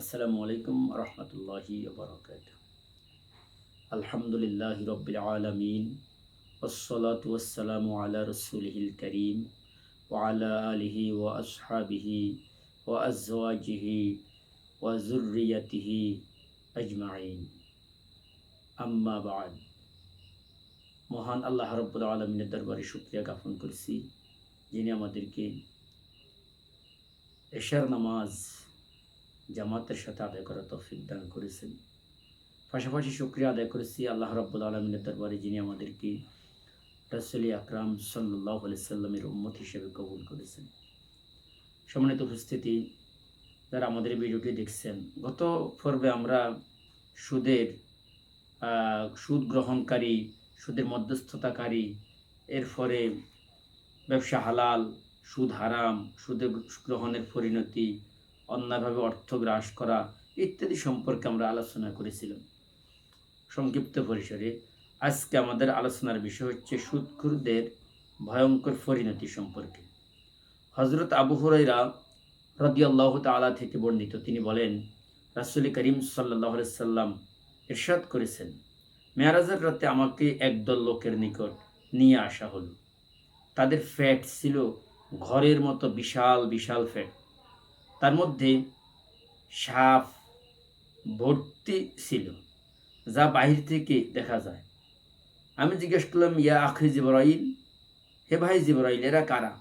আসসালামু আলাইকুম রহমতুল্লাহি বরকাত আলহামদুলিল্লাহ রবিল আলমিন ওসলাত ওসালামু আলা রসুলহিল করিম ওয়ালা আলিহি ও আসহাবিহি ও আজওয়াজিহি ও জুরিয়াতিহি আজমাইন আম্মা বাদ মহান আল্লাহ রব্বুল আলমিনের দরবারে শুক্রিয়া জ্ঞাপন করছি যিনি আমাদেরকে এশার নামাজ জামাতের সাথে আদায় করা তৌফিক দান করেছেন। পাশাপাশি শুক্রিয়া আদায় করেছি আল্লাহ রাব্বুল আলমিনের দরবারে, যিনি আমাদেরকে রসলি আকরাম সাল্লাহ সাল্লামের উম্মত হিসেবে কবুল করেছেন। সম্মানিত উপস্থিতি, যারা আমাদের ভিডিওটি দেখছেন, গত পর্বে আমরা সুদের সুদ গ্রহণকারী, সুদের মধ্যস্থতাকারী এর ফলে ব্যবসা হালাল, সুদ হারাম, সুদের গ্রহণের পরিণতি অন্যায়ভাবে অর্থ গ্রাস করা ইত্যাদি সম্পর্কে আমরা আলোচনা করেছিলাম। সংক্ষিপ্ত পরিসরে আজকে আমাদের আলোচনার বিষয় হচ্ছে সুদখুরদের ভয়ঙ্কর পরিণতি সম্পর্কে। হজরত আবু হুরাইরা রদিয়াল্লাহ তালা থেকে বর্ণিত, তিনি বলেন, রাসুল করিম সাল্লাহ সাল্লাম ইরশাদ করেছেন, মেয়ারাজের রাতে আমাকে একদল লোকের নিকট নিয়ে আসা হলো। তাদের ফ্যাট ছিল ঘরের মতো বিশাল বিশাল ফ্যাট। তার মধ্যে সাপ ভর্তি ছিল, যা বাহির থেকে দেখা যায়। আমি জিজ্ঞেস করলাম, ইয়া আখরি জিবরাইল? হে ভাই জিবরাইল, এরা কারা?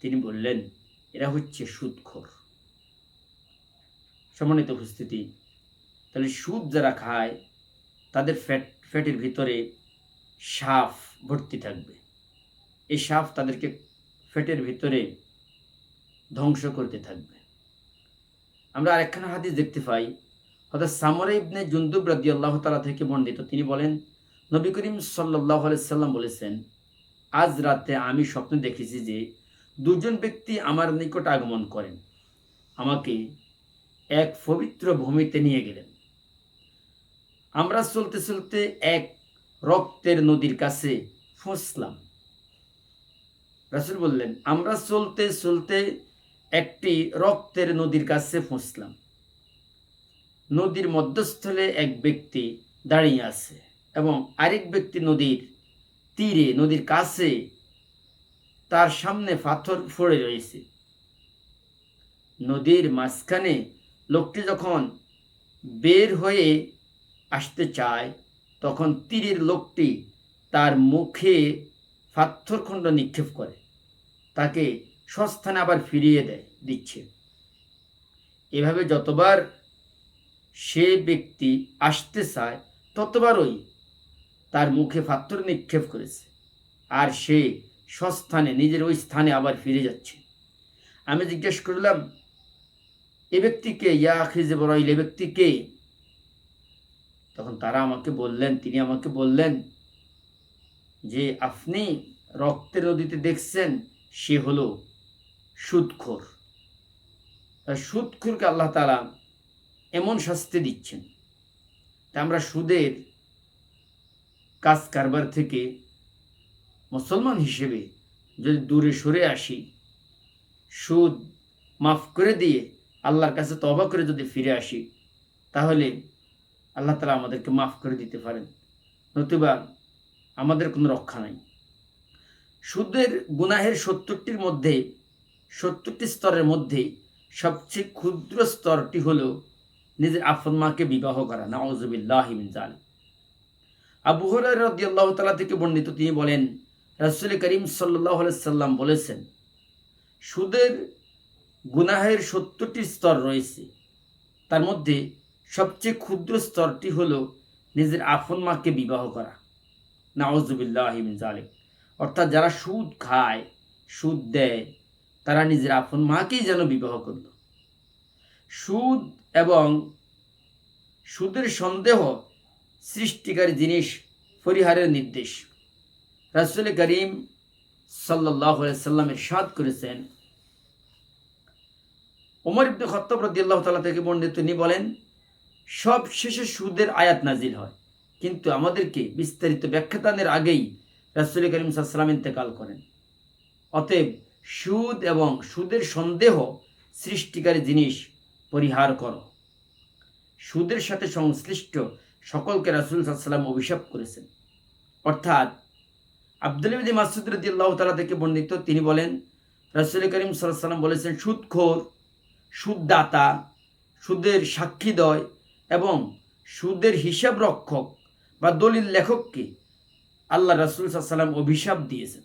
তিনি বললেন, এরা হচ্ছে সুদখোর। সম্মানিত উপস্থিতি, তাহলে সুদ যারা খায়, তাদের ফ্যাট, ফ্যাটের ভিতরে সাপ ভর্তি থাকবে। এই সাপ তাদেরকে ফ্যাটের ভিতরে ধ্বংস করতে থাকবে। আমরা আরেকখানা হাদিস দেখতে পাই। অর্থাৎ সামরে ইবনে জুন্দুব রাদি আল্লাহ তালা থেকে বর্ণিত। তিনি বলেন, নবী করিম সাল্লাহ সাল্লাম বলেছেন, আজ রাতে আমি স্বপ্নে দেখেছি যে দুজন ব্যক্তি আমার নিকট আগমন করেন। আমাকে এক পবিত্র ভূমিতে নিয়ে গেলেন। আমরা চলতে চলতে এক রক্তের নদীর কাছে ফুঁসলাম রাসুল বললেন, আমরা চলতে চলতে একটি রক্তের নদীর কাছে পৌঁছলাম নদীর মধ্যস্থলে এক ব্যক্তি দাঁড়িয়ে আছে এবং আরেক ব্যক্তি নদীর তীরে, নদীর কাছে তার সামনে পাথর পড়ে রয়েছে। নদীর মাঝখানে লোকটি যখন বের হয়ে আসতে চায়, তখন তীরের লোকটি তার মুখে পাথরখণ্ড নিক্ষেপ করে। তাকে সস্থানে আবার ফিরিয়ে দেয়, দিচ্ছে। এভাবে যতবার সে ব্যক্তি আসতে চায় ততবারই তার মুখে পাথর নিক্ষেপ করেছে। আর সে সস্থানে, নিজের ওই স্থানে আবার ফিরে যাচ্ছে। আমি জিজ্ঞেস করলাম, এ ব্যক্তিকে ইয়া আখিজে বড়াইল এ ব্যক্তিকে তখন তারা আমাকে বললেন, তিনি আমাকে বললেন যে, আপনি রক্তের নদীতে দেখছেন, সে হলো সুদখোর সুদখোরকে আল্লাহ তালা এমন শাস্তি দিচ্ছেন। তা আমরা সুদের কাজ কারবার থেকে মুসলমান হিসেবে যদি দূরে সরে আসি, সুদ মাফ করে দিয়ে আল্লাহর কাছে তবা করে যদি ফিরে আসি, তাহলে আল্লাহ তালা আমাদেরকে মাফ করে দিতে পারেন। নতুবা আমাদের কোনো রক্ষা নাই। সুদের গুনাহের সত্তরটির মধ্যে সত্তরটি স্তরের মধ্যে সবচেয়ে ক্ষুদ্র স্তরটি হল নিজের আফন মাকে বিবাহ করা নওয়াজবিল্লাহিমিন জাল আবু হরাই রাদিয়াল্লাহু তাআলা থেকে বর্ণিত, তিনি বলেন, রাসুল করিম আলাইহি সাল্লাম বলেছেন, সুদের গুনাহের সত্তরটি স্তর রয়েছে, তার মধ্যে সবচেয়ে ক্ষুদ্র স্তরটি হল নিজের আফন মাকে বিবাহ করা নাওজুবিল্লাহিমিন জালিক অর্থাৎ যারা সুদ খায়, সুদ দেয় তারা নিজের আপন মাকেই যেন বিবাহ করল। সুদ এবং সুদের সন্দেহ সৃষ্টিকারী জিনিস পরিহারের নির্দেশ। রাসুল করিম সাল্লাহ সাল্লামের সাদ করেছেন। ওমর ইবনে খত্তব রদিয়াল্লাহ তালা থেকে বর্ণিত, তিনি বলেন, সব শেষে সুদের আয়াত নাজিল হয়, কিন্তু আমাদেরকে বিস্তারিত ব্যাখ্যাতানের আগেই রাসুল করিম সাল্লাম ইন্তেকাল করেন। অতএব সুদ এবং সুদের সন্দেহ সৃষ্টিকারী জিনিস পরিহার করো। সুদের সাথে সংশ্লিষ্ট সকলকে রাসুল সাল্লাম অভিশাপ করেছেন। অর্থাৎ আব্দুল ইবদি মাসুদ রদিয়াল্লাহ তালা থেকে বর্ণিত তিনি বলেন, রাসুল করিম সাল্লাম বলেছেন, সুদখোর, সুদদাতা, সুদের সাক্ষীদয় এবং সুদের হিসাব রক্ষক বা দলিল লেখককে আল্লাহ রাসুল সাল্লাম অভিশাপ দিয়েছেন।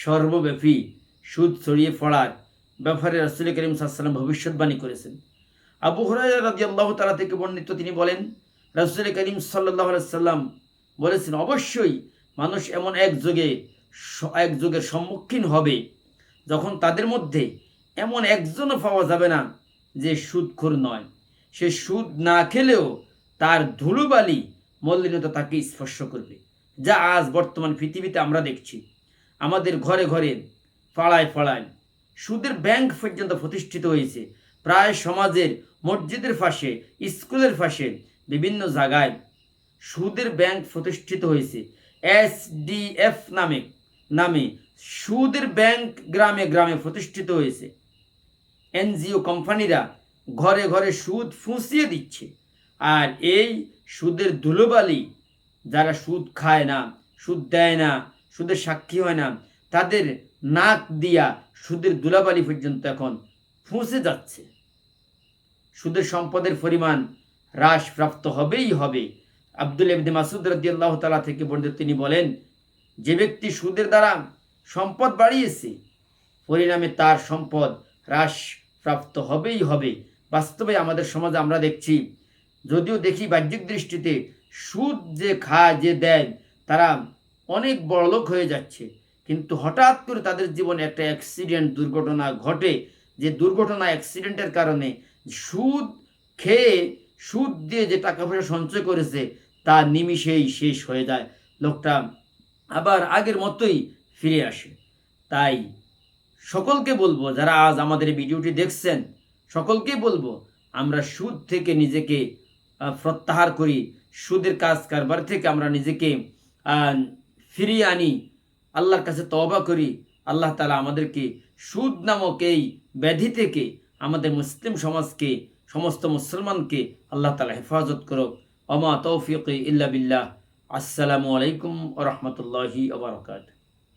সর্বব্যাপী সুদ ছড়িয়ে পড়ার ব্যাপারে রাসুল করিম সাল্লাম ভবিষ্যৎবাণী করেছেন। আবু হরাই রাজি আল্লাহ তালা থেকে বর্ণিত তিনি বলেন, রাসুল করিম সাল্লাহ সাল্লাম বলেছেন, অবশ্যই মানুষ এমন এক যুগে এক যুগের সম্মুখীন হবে, যখন তাদের মধ্যে এমন একজনও পাওয়া যাবে না যে সুদখোর নয়। সে সুদ না খেলেও তার ধুলোবালি মল্লিনতা তাকে স্পর্শ করবে, যা আজ বর্তমান পৃথিবীতে আমরা দেখছি। আমাদের ঘরে ঘরে পাড়ায় পাড়ায় সুদের ব্যাংক পর্যন্ত প্রতিষ্ঠিত হয়েছে। প্রায় সমাজের মসজিদের পাশে, স্কুলের পাশে, বিভিন্ন জায়গায় সুদের ব্যাংক প্রতিষ্ঠিত হয়েছে। এস ডি এফ নামে নামে সুদের ব্যাংক গ্রামে গ্রামে প্রতিষ্ঠিত হয়েছে। এনজিও কোম্পানিরা ঘরে ঘরে সুদ ফুঁসিয়ে দিচ্ছে। আর এই সুদের ধুলোবালি যারা সুদ খায় না, সুদ দেয় না সুদের সাক্ষী হয় না। তাদের নাক দিয়া সুদের দুলাবালি পর্যন্ত এখন ফুঁসে যাচ্ছে। সুদের সম্পদের পরিমাণ হ্রাস প্রাপ্ত হবেই হবে। আব্দুল ইবনে মাসুদ রাদিয়াল্লাহ তালা থেকে বর্ণিত তিনি বলেন, যে ব্যক্তি সুদের দ্বারা সম্পদ বাড়িয়েছে, পরিণামে তার সম্পদ হ্রাস প্রাপ্ত হবেই হবে। বাস্তবে আমাদের সমাজে আমরা দেখছি, যদিও দেখি বাহ্যিক দৃষ্টিতে সুদ যে খায়, যে দেয়, তারা অনেক বড়লোক হয়ে যাচ্ছে। কিন্তু হঠাৎ করে তাদের জীবনে একটা অ্যাক্সিডেন্ট দুর্ঘটনা ঘটে। যে দুর্ঘটনা অ্যাক্সিডেন্টের কারণে সুদ খেয়ে, সুদ দিয়ে যে টাকা পয়সা সঞ্চয় করেছে, তা নিমিষেই শেষ হয়ে যায়। লোকটা আবার আগের মতোই ফিরে আসে। তাই সকলকে বলব, যারা আজ আমাদের ভিডিওটি দেখছেন, সকলকে বলব, আমরা সুদ থেকে নিজেকে প্রত্যাহার করি। সুদের কাজ কারবার থেকে আমরা নিজেকে ফিরিয়ে আনি। আল্লাহর কাছে তবা করি। আল্লাহ তালা আমাদেরকে সুদ নামক এই ব্যাধি থেকে আমাদের মুসলিম সমাজকে, সমস্ত মুসলমানকে আল্লাহ তালা হেফাজত করুক। অমা তৌফিক ইল্লা বিল্লাহ। আসসালামু আলাইকুম রহমতুল্লাহি আবরকাত